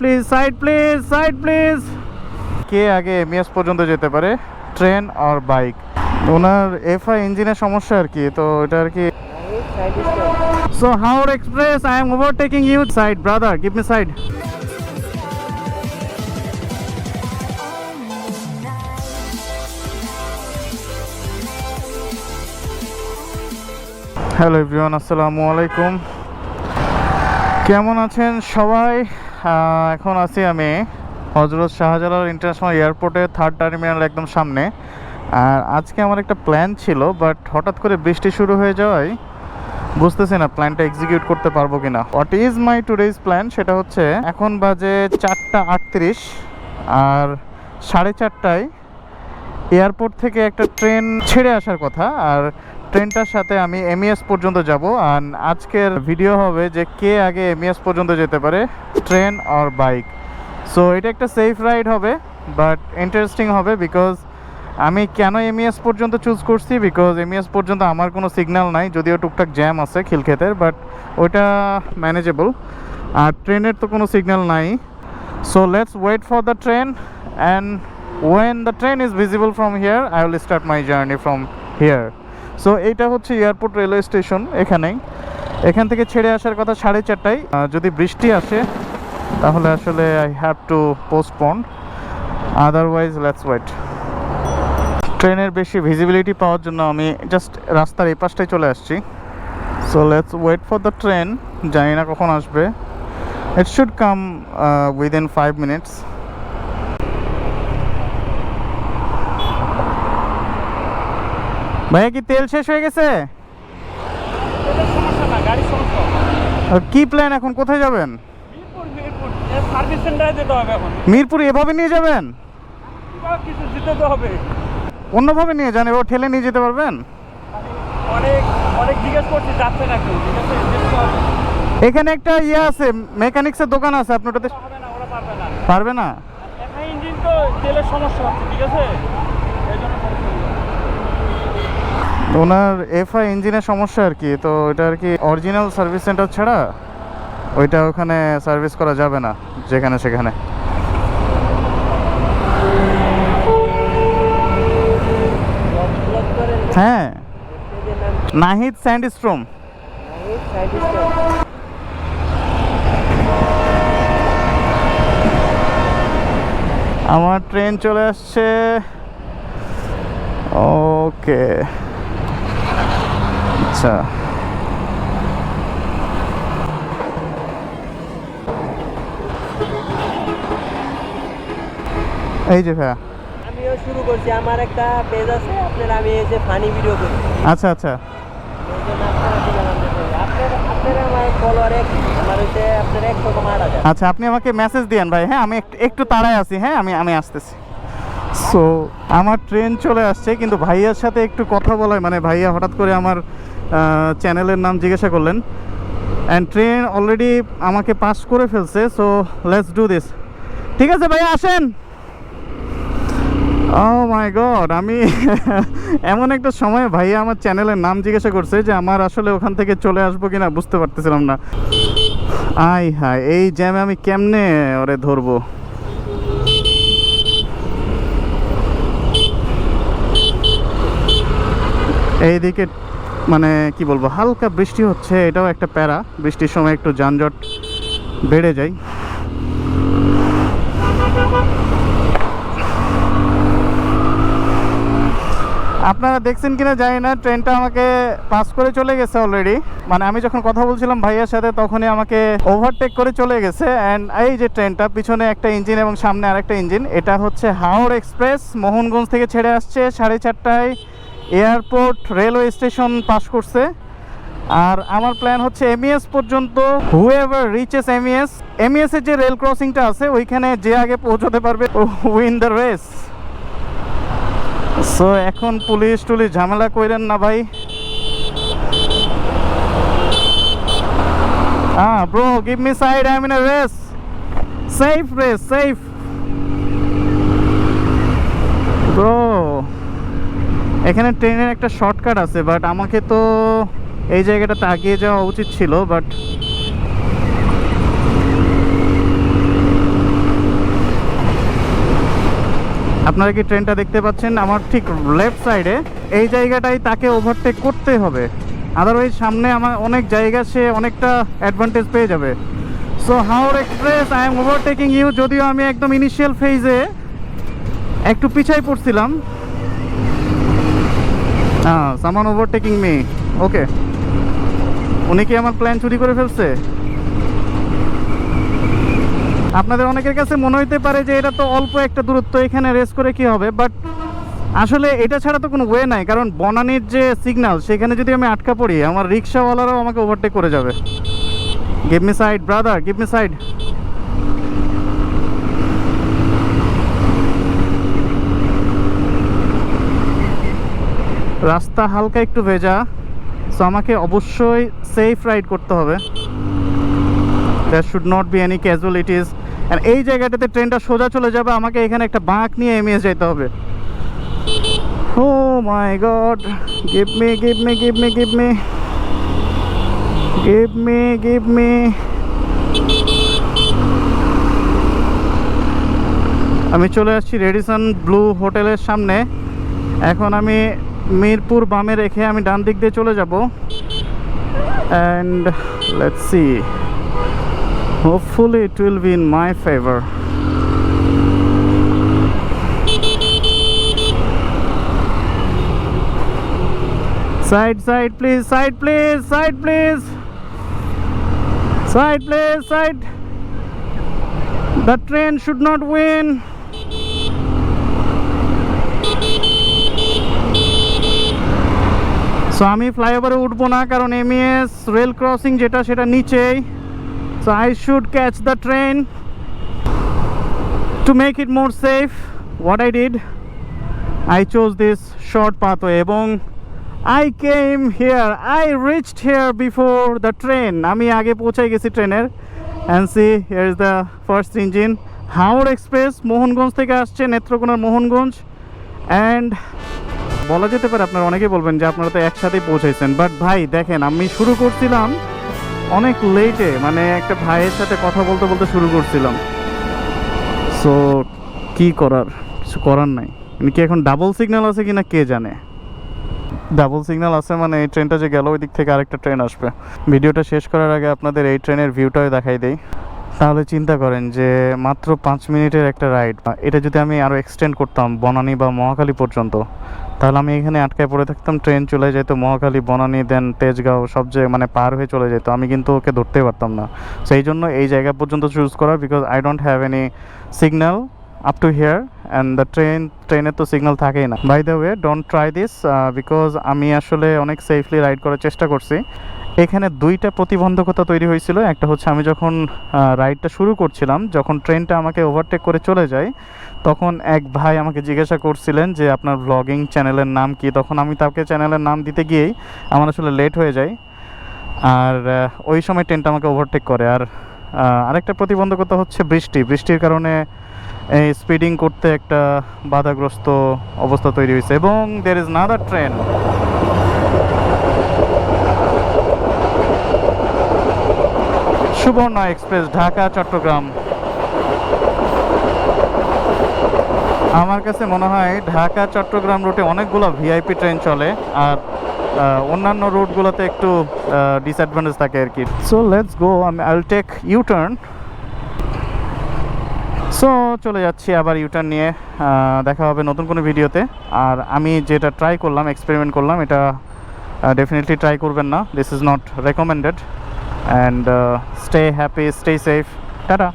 Please side please side please কে আগে MS পর্যন্ত যেতে পারে? ট্রেন আর বাইক। ওনার এফআই ইঞ্জিনের সমস্যা আর কি, তো এটা আর কি so Haor express I am overtaking you side brother give me side hello everyone আসসালামু আলাইকুম কেমন আছেন সবাই? এখন আছি আমি হজরত শাহজালাল ইন্টারন্যাশনাল এয়ারপোর্টের থার্ড টার্মিনাল একদম সামনে। আর আজকে আমার একটা প্ল্যান ছিল বাট হঠাৎ করে বৃষ্টি শুরু হয়ে যাওয়ায় বুঝতেছি না প্ল্যানটা এক্সিকিউট করতে পারব কিনা। What is my today's plan সেটা হচ্ছে এখন বাজে চারটা আটত্রিশ, আর সাড়ে চারটায় এয়ারপোর্ট থেকে একটা ট্রেন ছেড়ে আসার কথা। আর ট্রেনটার সাথে আমি এমইএস পর্যন্ত যাব আর আজকের ভিডিও হবে যে কে আগে এমইএস পর্যন্ত যেতে পারে, ট্রেন আর বাইক সো এটা একটা সেফ রাইড হবে বাট ইন্টারেস্টিং হবে বিকজ আমি কেন এমইএস পর্যন্ত চুজ করছি? বিকজ এমইএস পর্যন্ত আমার কোনো সিগন্যাল নাই, যদিও টুকটাক জ্যাম আছে খিলক্ষেতের বাট ওইটা ম্যানেজেবল আর ট্রেনের তো কোনো সিগন্যাল নাই। So let's wait for the train and when the train is visible from here I will start my journey from here. So এইটা হচ্ছে এয়ারপোর্ট রেলওয়ে স্টেশন এখানেই। এখান থেকে ছেড়ে আসার কথা সাড়ে চারটায়। যদি বৃষ্টি আসে তাহলে আসলে I have to postpone otherwise let's wait ট্রেনের বেশি ভিজিবিলিটি পাওয়ার জন্য আমি জাস্ট রাস্তার এই পাশটায় চলে আসছি। So let's wait for the train জানি না কখন আসবে। It should come uh, five five ভাইয়া কি তেল শেষ হয়ে গেছে? কি প্ল্যান এখন? কোথায় যাবেন? মিরপুর এভাবে নিয়ে যাবেন? অন্যভাবে নিয়ে যান এবার ঠেলে নিয়ে যেতে পারবেন? অনেক অনেক জিজ্ঞেস করছি যাচ্ছে আছে। এখানে একটা ইয়ে আছে মেকানিক্সের দোকান আছে আপনি ওটাতে পারবে না পারবে না। ইঞ্জিন তো তেলের সমস্যা হচ্ছে ঠিক আছে এই জন্য সমস্যা হলো। ওনার এফআই ইঞ্জিনের সমস্যা আর কি, তো এটা আর কি অরিজিনাল সার্ভিস সেন্টার ছাড়া ওইটা ওখানে সার্ভিস করা যাবে না, যেখানে সেখানে। হ্যাঁ নাহিদ স্যান্ডস্ট্রোম। আমার ট্রেন চলে আসছে। ওকে। আচ্ছা। এই যে ভাইয়া। আমিও শুরু করছি। আমার একটা পেজ আছে আপনার আমি এই যে ফানি ভিডিও করি। আচ্ছা আচ্ছা। আচ্ছা আপনি আমাকে মেসেজ দিয়েন ভাই। হ্যাঁ আমি একটু একটু তাড়ায় আছি। হ্যাঁ আমি আমি আসতেছি। সো আমার ট্রেন চলে আসছে কিন্তু ভাইয়ার সাথে একটু কথা বলায় মানে ভাইয়া হঠাৎ করে আমার চ্যানেলের নাম জিজ্ঞাসা করলেন। অ্যান্ড ট্রেন অলরেডি আমাকে পাস করে ফেলছে সো লেটস ডু দিস ঠিক আছে ভাইয়া আসেন। ও মাই গড আমি এমন একটা সময় ভাইয়া আমার চ্যানেলের নাম জিজ্ঞাসা করছে যে আমার আসলে ওখান থেকে চলে আসব কিনা, বুঝতে পারতেছিলাম না। আই হাই এই জ্যামে আমি কেমনে ওরে ধরবো? এইদিকে মানে কি বলব, হালকা বৃষ্টি হচ্ছে, এটাও একটা প্যারা। বৃষ্টির সময় একটু যানজট বেড়ে যায়। আপনারা দেখছেন কিনা জানি না, ট্রেনটা আমাকে পাস করে চলে গেছে অলরেডি মানে আমি যখন কথা বলছিলাম ভাইয়ার সাথে, তখনই আমাকে ওভারটেক করে চলে গেছে। অ্যান্ড এই যে ট্রেনটা, পিছনে একটা ইঞ্জিন এবং সামনে আরেকটা ইঞ্জিন এটা হচ্ছে হাওড় এক্সপ্রেস মোহনগঞ্জ থেকে ছেড়ে আসছে সাড়ে চারটায়। এয়ারপোর্ট রেলওয়ে স্টেশন পাস করছে আর আমার প্ল্যান হচ্ছে এমইএস পর্যন্ত হুএভার রিচেস এমইএস এমইএস এর যে রেল ক্রসিংটা আছে ওইখানে যে আগে পৌঁছতে পারবে উইন দ্য রেস সো এখন পুলিশ টুলিশ ঝামেলা কইরেন না ভাই Ah, bro, give me side. I'm in a race. Safe race, safe. Bro, এখানে ট্রেনের একটা শর্টকাট আছে বাট আমাকে তো এই জায়গাটাতে আগিয়ে যাওয়া উচিত ছিল বাট আপনারা কি ট্রেনটা দেখতে পাচ্ছেন? আমার ঠিক লেফট সাইডে এই জায়গাটাই তাকে ওভারটেক করতে হবে। আদারওয়াইজ সামনে আমার অনেক জায়গা, সে অনেকটা অ্যাডভান্টেজ পেয়ে যাবে। So Haor express I am overtaking you যদিও আমি একদম ইনিশিয়াল ফেজে একটু পিছাই পড়ছিলাম। সামান ওভারটেকিং মি ওকে উনি কি আমার প্ল্যান চুরি করে ফেলছে? আপনাদের অনেকের কাছে মনে হইতে পারে যে এটা তো অল্প একটা দূরত্ব, এখানে রেস করে কি হবে? বাট আসলে এটা ছাড়া তো কোনো ওয়ে নাই, কারণ বনানির যে সিগন্যাল সেখানে যদি আমি আটকা পড়ি, আমার রিক্সাওয়ালারাও আমাকে ওভারটেক করে যাবে। Give me side brother give me side রাস্তা হালকা একটু ভেজা সো আমাকে অবশ্যই সেফ রাইড করতে হবে। There should not be any casualties and এই জায়গাটাতে ট্রেনটা সোজা চলে যাবে, আমাকে এখানে একটা বাঁক নিয়ে এমএস যেতে হবে। ও my god give me give me give me give me give me give me আমি চলে আসছি রেডিসন ব্লু হোটেলের সামনে। এখন আমি মিরপুর বামে রেখে আমি ডান দিক দিয়ে চলে যাব। And let's see hopefully it will be in my favour side side please side please side please side please side the train should not win so আমি ফ্লাইওভারে উঠবো না, কারণ এম এস রেল ক্রসিং যেটা, সেটা নিচেই। So I should catch the train to make it more safe what I did I chose this short path এবং I came here I reach here before the train আমি আগে পৌঁছে গেছি ট্রেনের। And see here is the first engine Haor express Mohanganj থেকে আসছে নেত্রকোনার Mohanganj. And বলা যেতে পারে আপনারা অনেকেই বলবেন যে আপনারা তো একসাথেই পৌঁছাইছেন বাট ভাই দেখেন, আমি শুরু করছিলাম অনেক লেটে মানে একটা ভাইয়ের সাথে কথা বলতে বলতে শুরু করছিলাম। সো কি করার? কিছু করার নাই। মানে কি এখন ডাবল সিগন্যাল আছে কিনা কে জানে? ডাবল সিগন্যাল আছে মানে এই ট্রেনটা যে গেল, ওই দিক থেকে আরেকটা ট্রেন আসবে। ভিডিওটা শেষ করার আগে আপনাদের এই ট্রেনের ভিউটাও দেখাই দেই। তাহলে চিন্তা করেন যে মাত্র পাঁচ মিনিটের একটা রাইড এটা যদি আমি আরও এক্সটেন্ড করতাম বনানী বা মহাখালী পর্যন্ত, তাহলে আমি এখানে আটকায় পড়ে থাকতাম ট্রেন চলে যেত, মহাখালী, বনানী দেন তেজগাঁও, সব জায়গায় মানে পার হয়ে চলে যেত, আমি কিন্তু ওকে ধরতে পারতাম না। সেই জন্য এই জায়গা পর্যন্ত চুজ করা because I don't have any signal up to here and the train ট্রেনের তো সিগন্যাল থাকেই না। By the way don't try this because আমি আসলে অনেক সেফলি রাইড করার চেষ্টা করছি। এখানে দুইটা প্রতিবন্ধকতা তৈরি হয়েছিল। একটা হচ্ছে আমি যখন রাইডটা শুরু করছিলাম, যখন ট্রেনটা আমাকে ওভারটেক করে চলে যায়, তখন এক ভাই আমাকে জিজ্ঞাসা করছিলেন যে, আপনার ব্লগিং চ্যানেলের নাম কি? তখন আমি তাকে চ্যানেলের নাম দিতে গিয়েই আমার আসলে লেট হয়ে যায়। আর ওই সময় ট্রেনটা আমাকে ওভারটেক করে। আর আরেকটা প্রতিবন্ধকতা হচ্ছে বৃষ্টি। বৃষ্টির কারণে এই স্পিডিং করতে একটা বাধাগ্রস্ত অবস্থা তৈরি হয়েছে। এবং there is another train Subarna express, Dhaka, Chattogram. আমার কাছে মনে হয় ঢাকা, চট্টগ্রাম রুটে অনেকগুলো ভিআইপি ট্রেন চলে আর অন্যান্য রুটগুলোতে একটু ডিসঅ্যাডভান্টেজ থাকে আর কি। সো লেটস গো আমি আইল টেক ইউ টার্ন সো চলে যাচ্ছি আবার ইউটার্ন নিয়ে দেখা হবে নতুন কোনো ভিডিওতে। আর আমি যেটা ট্রাই করলাম এক্সপেরিমেন্ট করলাম, এটা ডেফিনেটলি ট্রাই করবেন না। This is not recommended and stay happy stay safe tata